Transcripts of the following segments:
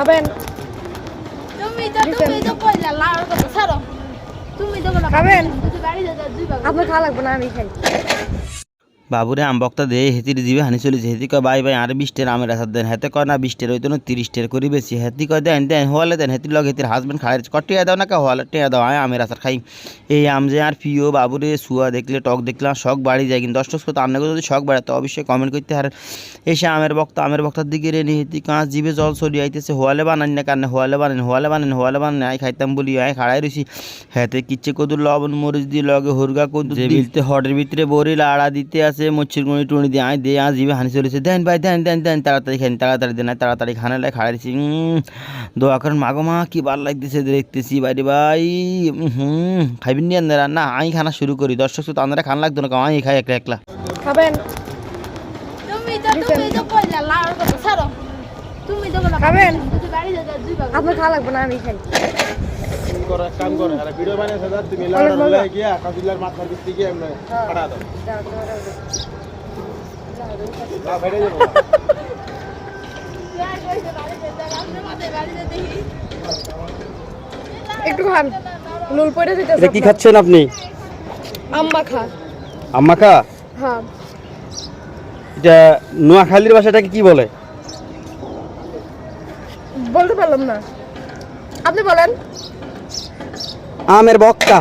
খাবেন? খাবেন? আপনার খাওয়া লাগবে না আমি খাই। বাবুরে আম বক্তা দে হেতির জিবে হানি চলিছে। হেতি কয় বাই বাই আর বিশ টের আমের আসার দেন। হেতে কয় না বিশ টের হইতো না তিরিশ টের করি বেশি। হেতি কয় দেন দেন হওয়ালে দেন। হেতির লগে হেতির হাজবেন্ড খাই কটিয়া দাও না কা হওয়ালে টিয়া দাও আয় আমের আসার খাই এই আম যে আর প্রিয় বাবুরে শুয়া দেখলে টক দেখলে শখ বাড়ি যায়। কিন্তু দশ তো আপনাকে যদি শখ বাড়ে তো অবশ্যই কমেন্ট করতে হারেন এসে আমের বক্তা আমের বক্তার দিকে রেনি হেতি কাঁচ জিবে জল সরি আইতেছে হোয়ালে বানান না কারণে হোয়ালে বানেন হোয়ালে বানেন হোয়ালে বানেন আয় খাইতাম বলি আয় খাড়াই রইছি। হেতে কিচ্ছে কদুর লবণ মরিচ দিয়ে লগে হুরগা কদু যে বিলতে হটের ভিতরে বড়ি লাড়া দিতে আছে মচ্ছির গুঁড়ি টুনি দিয়ে আয় দিয়ে আজ জিবে হানি চলেছে। দেন ভাই দেন দেন দেন তাড়াতাড়ি খান তাড়াতাড়ি দেন তাড়াতাড়ি খানে লাই খাড়াই দিছি। উম, দোয়া করেন মাগো মা কি বার লাগতেছে দেখতেছি বাইরে ভাই। হুম খাইবেন নি আন্দারা না আই খানা শুরু করি। দর্শক শুধু আন্দারা খান লাগতো না আমি খাই একলা একলা। খাবেন? তো তো তো খাবেন? আপনার খাওয়া লাগবে না আমি খাই। করো এক কাম করো। আরে ভিডিও তুমি অনেক লাড়া লয়ে গিয়া কাবিলার মাথার এমনি ফাড়া দাও। না যাব। একটু খান। নুল পড়ে এটা কি খাচ্ছেন আপনি? আম্মা খা আম্মাখা? হ্যাঁ। এটা নোয়াখালীর ভাষাটাকে কি বলে? বলতে পারলাম না। আপনি বলেন। আমের বক্তা।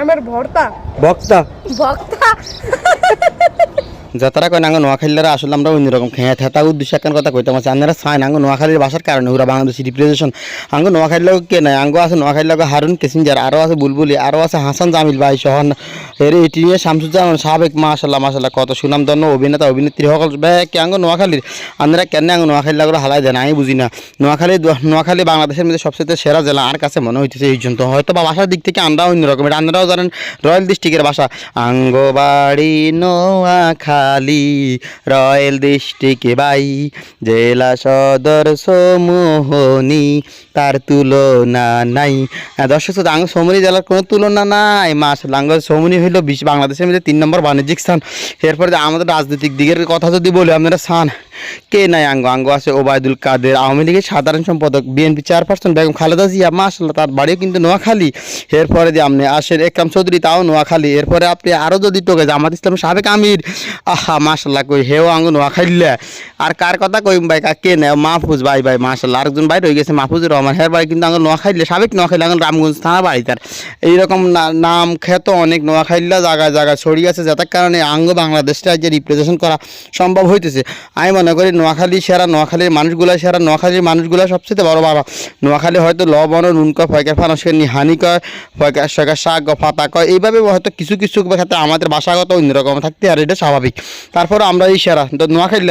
আমের ভর্তা। বক্তা। ভক্তা যাতারা কয় নাঙ্গ নোয়াখালীরা আসলে আমরা অন্যরকম খেয়ে থেতা উদ্দেশ্য কথা কইতাম আছে আপনারা চাই নাঙ্গ নোয়াখালীর ভাষার কারণে, ওরা বাংলাদেশি রিপ্রেজেন্টেশন আঙ্গ নোয়াখালীর লোক কে নাই? আঙ্গ আছে নোয়াখালীর লোক হারুন কেসিঞ্জার আরও আছে বুলবুলি আরও আছে হাসান জামিল ভাই সহ এর এটি নিয়ে শামসুজ্জামান সাবেক মাশাল্লাহ মাশাল্লাহ কত সুনাম ধন্য অভিনেতা, অভিনেত্রী সকল ব্যাগ আঙ্গ নোয়াখালীর? আপনারা কেন আঙ্গ নোয়াখালীর লাগল হালাই দেন? আমি বুঝি না। নোয়াখালী নোয়াখালী বাংলাদেশের মধ্যে সবচেয়ে সেরা জেলা আর কাছে মনে হইতেছে এই জন্য হয়তো বা ভাষার দিক থেকে আমরা অন্যরকম এটা আপনারাও জানেন, রয়্যাল ডিস্ট্রিক্টের ভাষা। আঙ্গবাড়ি নোয়াখালী রয়্যাল ডিস্ট্রিক্টে বাই জেলা সদর সমোহনী তার তুলনা নাই। হ্যাঁ, দর্শক শ্রোতা আঙ্গ সমনি জেলার কোনো তুলনা নাই। মাস আঙ্গ সমনি হইল বিশ্ব বাংলাদেশের মধ্যে তিন নম্বর বাণিজ্যিক স্থান। এরপরে আমাদের রাজনৈতিক দিকের কথা যদি বলি আপনারা স্থান কে নাই আঙ্গ? আঙ্গ আছে ওবায়দুল কাদের। আওয়ামী লীগের সাধারণ সম্পাদক বিএনপি চেয়ারপারসন বেগম খালেদা জিয়া। মাসাল্লাহ তার বাড়িও কিন্তু নোয়াখালী। এরপরে যে আপনি আসেন একরাম চৌধুরী তাও নোয়াখালী। এরপরে আপনি আরও যদি টোকে জামাত ইসলামের সাবেক আমির আহা মাসাল্লাহ কই, হেও আঙ্গ নোয়াখালীলা আর কার কথা কইম ভাই কা নেয় মাহফুজ ভাই ভাই মাসাল্লাহ আরেকজন ভাই রয়ে গেছে, মাহফুজুর রহমান। হের বাড়ি কিন্তু আঙ্গ নোয়াখালী সাবেক নোয়াখালী আঙ্গ রামগঞ্জ থানা বাড়ি তার। এইরকম না- নাম খ্যাত অনেক নোয়াখালীলা জায়গায় জায়গায় ছড়িয়ে আছে। যাতার কারণে আঙ্গ বাংলাদেশটা যে রিপ্রেজেন্ট করা সম্ভব হইতেছে। আমি মনে করি নোয়াখালী সেরা, নোয়াখালীর মানুষগুলা সেরা, নোয়াখালীর মানুষগুলা সবচেয়ে বড় বাবা। নোয়াখালী হয়তো লবণ ও নুন কয় ফয়কার ফানসকে নিহানি কয়, ফয়কার শয়কার শাক পাতা কয়, এইভাবে হয়তো কিছু কিছু ক্ষেত্রে আমাদের ভাষাগত অন্যরকম থাকতে আর এটা স্বাভাবিক। তারপরে আমরা এই সেরা তো নোয়াখালী